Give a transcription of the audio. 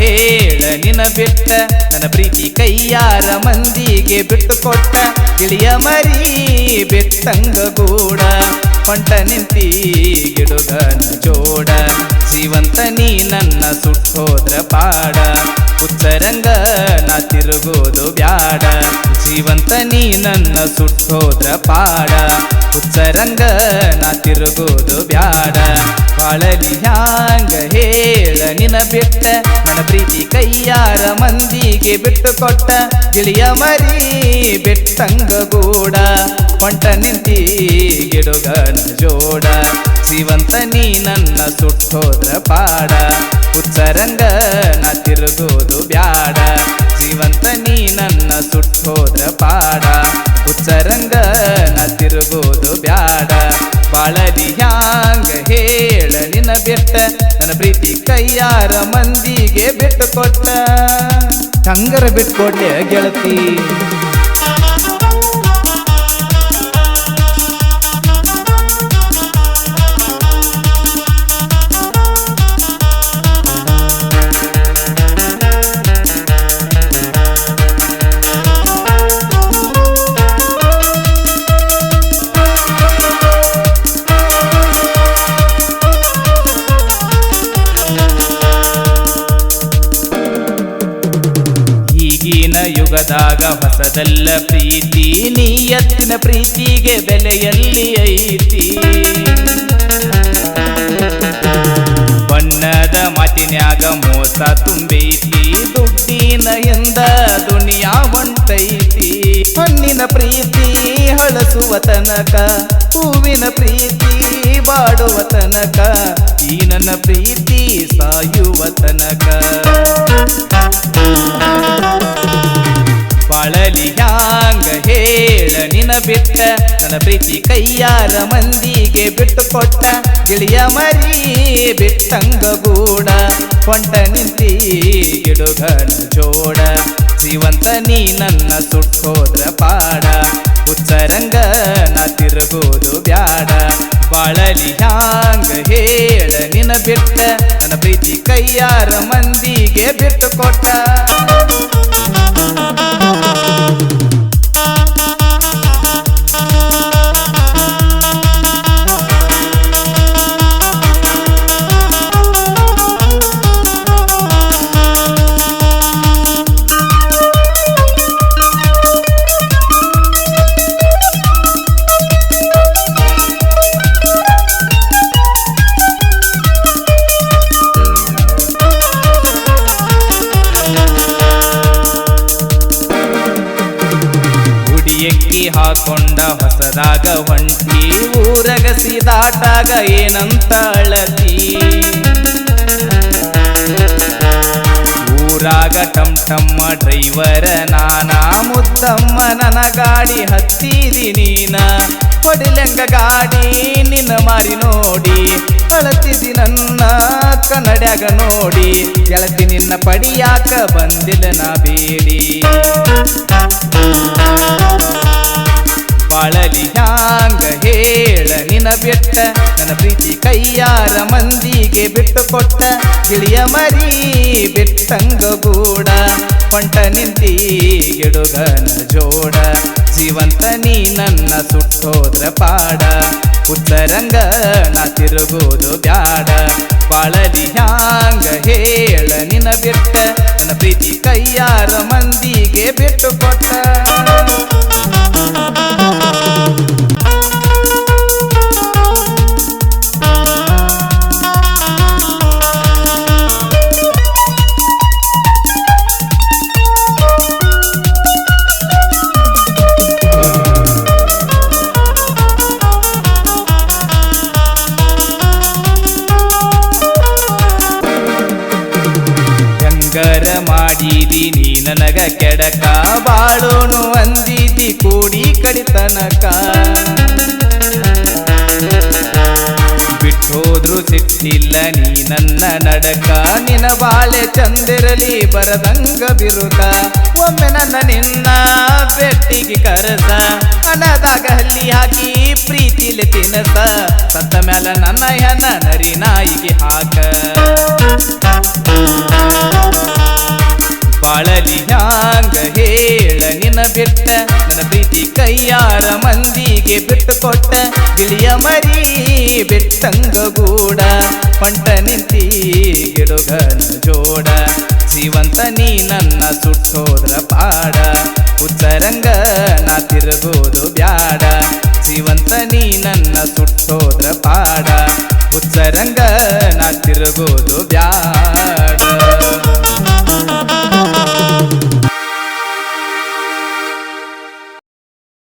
ಬಿಟ್ಟ ನನ್ನ ಪ್ರೀತಿ ಕೈಯಾರ ಮಂದಿಗೆ ಬಿಟ್ಟು ಕೊಟ್ಟ ಇಳಿಯ ಮರಿ ಬಿಟ್ಟಂಗ ಗೂಡ ಹೊಂಟ ನಿಂತಿ ಗಿಡುಗನ ಜೋಡ. ಜೀವಂತ ನೀ ನನ್ನ ಸುಟ್ಟೋದ್ರ ಪಾಡ ಉತ್ತರಂಗ ನಾ ತಿರುಗೋದು ಬ್ಯಾಡ ಜೀವಂತ ನೀ ನನ್ನ ಸುಟ್ಟೋದ್ರ ಪಾಡ. ಹುಚ್ಚರಂಗ ನಾ ತಿರುಗೋದು ಬ್ಯಾಡ. ಬಾಳಲಿ ಹ್ಯಾಂಗ ಹೇಳ ನಿನ ಬಿಟ್ಟ. ನನ್ನ ಪ್ರೀತಿ ಕೈಯಾರ ಮಂದಿಗೆ ಬಿಟ್ಟು ಕೊಟ್ಟ ಗಿಳಿಯ ಮರಿ ಬಿಟ್ಟಂಗ ಗೂಡ ಹೊಂಟ ನಿಂತಿ ಗಿಡುಗನ ಜೋಡ. ಜೀವಂತ ನೀ ನನ್ನ ಸುಟ್ಟೋದ್ರ ಪಾಡ. ಹುಚ್ಚರಂಗ ನಾ ತಿರುಗೋದು ಬ್ಯಾಡ. ಜೀವಂತ ನೀ ನನ್ನ ಸುಟ್ಟೋದ್ರ ಪಾಡ. ಉಚ್ಚರಂಗ ನಾ ತಿರುಗೋದು ಬ್ಯಾಡ. ಬಾಳಲಿ ಹ್ಯಾಂಗ ಹೇಳ ನಿನ್ನ ಬಿಟ್ಟ. ನನ್ನ ಪ್ರೀತಿ ಕೈಯಾರ ಮಂದಿಗೆ ಬಿಟ್ಟು ಕೊಟ್ಟ ಹಂಗರ ಬಿಟ್ಕೊಡ್ಲೆ ಗೆಳತಿ. ಯುಗದಾಗ ಹೊಸದಲ್ಲ ಪ್ರೀತಿ ನೀಯತ್ತಿನ ಪ್ರೀತಿಗೆ ಬೆಲೆಯಲ್ಲಿ ಐತಿ. ಬಣ್ಣದ ಮಾತಿನ್ಯಾಗ ಮೋಸ ತುಂಬೈತಿ, ದುಡ್ಡಿನ ಎಂದ ದುನಿಯಾ ಹೊಂಟೈತಿ. ಹಣ್ಣಿನ ಪ್ರೀತಿ ಹಳಸುವ ತನಕ, ಹೂವಿನ ಪ್ರೀತಿ ಬಾಡುವ ತನಕ ಈ ಪ್ರೀತಿ ಸಾಯುವ ತನಕ. ಬಾಳಲಿ ಹ್ಯಾಂಗ ಹೇಳ ನಿನ ಬಿಟ್ಟ. ನನ್ನ ಪ್ರೀತಿ ಕೈಯಾರ ಮಂದಿಗೆ ಬಿಟ್ಟು ಕೊಟ್ಟ ಗಿಳಿಯ ಮರಿ ಬಿಟ್ಟಂಗ ಗೂಡ. ಕೊಂಟ ನಿಂತಿ ಗಿಡುಗನ ಜೋಡ. ಜೀವಂತ ನೀ ನನ್ನ ಸುಟ್ಟೋದ್ರ ಪಾಡ. ಉಚ್ಚರಂಗ ನಾ ತಿರುಗೋದು ಬ್ಯಾಡ. ಬಾಳಲಿ ಹ್ಯಾಂಗ ಹೇಳ ನಿನ ಬಿಟ್ಟ. ನನ್ನ ಪ್ರೀತಿ ಕೈಯಾರ ಮಂದಿಗೆ ಬಿಟ್ಟು ಕೊಟ್ಟ ಹುಡಿಯಕ್ಕಿ ಹಾಕೊಂಡ ಹೊಸದಾಗ ಹೊಂಟಿ ಊರಗಸಿ ದಾಟಾಗ ಏನಂತ ಅಳತಿ ಊರಾಗ ಟಮ್ ಟಮ್ಮ ಡ್ರೈವರ ನಾನಾ ಮುದ್ದಮ್ಮ ನನ್ನ ಗಾಡಿ ಹತ್ತಿದಿ ನೀನ. ಹೊಡಿಲೆಂಗ ಗಾಡಿ, ನಿನ್ನ ಮಾರಿ ನೋಡಿ. ಅಳತಿದಿ ನನ್ನ ಕನ್ನಡ್ಯಾಗ ನೋಡಿ. ಗೆಳತಿ ನಿನ್ನ ಪಡಿಯಾಕ ಬಂದಿಲ್ಲ ನಾ ಬೇಡಿ. ಬಾಳಲಿ ಹ್ಯಾಂಗ ಹೇಳ ನಿನ ಬಿಟ್ಟ. ನನ್ನ ಪ್ರೀತಿ ಕೈಯಾರ ಮಂದಿಗೆ ಬಿಟ್ಟು ಕೊಟ್ಟ. ಗಿಳಿಯ ಮರಿ ಬಿಟ್ಟಂಗ ಗೂಡ. ಹೊಂಟ ನಿಂತಿ ಗಿಡುಗನ ಜೋಡ. ಜೀವಂತ ನೀ ನನ್ನ ಸುಟ್ಟೋದ್ರ ಪಾಡ. ಉತ್ತರಂಗ ನಾ ತಿರುಗೋದು ಬ್ಯಾಡ. ಬಾಳಲಿ ಹ್ಯಾಂಗ ಹೇಳ ನಿನ ಬಿಟ್ಟ ನನ್ನ ಪ್ರೀತಿ ಕೈಯಾರ ಮಂದಿಗೆ ಬಿಟ್ಟು ಕೊಟ್ಟ. ಕೆಡಕ ಬಾಳೋನು ಅಂದಿದಿ ಕೂಡಿ ಕಡಿತನಕ. ಬಿಟ್ಟೋದ್ರು ಸಿಟ್ಟಿಲ್ಲ ನೀ ನನ್ನ ನಡಕ. ನಿನ ಬಾಳೆ ಚಂದಿರಲಿ ಬರದಂಗ ಬಿರುಕ. ಒಮ್ಮೆ ನನ್ನ ನಿನ್ನ ಬೆಟ್ಟಿಗೆ ಕರಸ. ಹಣದಾಗ ಹಲ್ಲಿ ಹಾಕಿ ಪ್ರೀತಿಲಿ ತಿನಸ. ಸತ್ತ ಮ್ಯಾಲ ನನ್ನ ಹೆನ ನರಿ ನಾಯಿಗೆ ಹಾಕ. ಬಾಳಲಿ ಹ್ಯಾಂಗ ಕೈಯಾರ ಮಂದಿಗೆ ಬಿಟ್ಟು ಕೊಟ್ಟ ಬಿಳಿಯ ಮರಿ ಬಿಟ್ಟಂಗ ಗೂಡ. ಪಂಟ ನಿಂತಿ ಗಿಡುಗನ ಜೋಡ. ಜೀವಂತ ನೀ ನನ್ನ ಸುಟ್ಟೋದ್ರ ಪಾಡ. ಉತ್ತರಂಗ ನಾ ತಿರುಗೋದು ಬ್ಯಾಡ. ಜೀವಂತ ನೀ ನನ್ನ ಸುಟ್ಟೋದ್ರ ಪಾಡ. ಉತ್ತರಂಗ ನಾ ತಿರುಗೋದು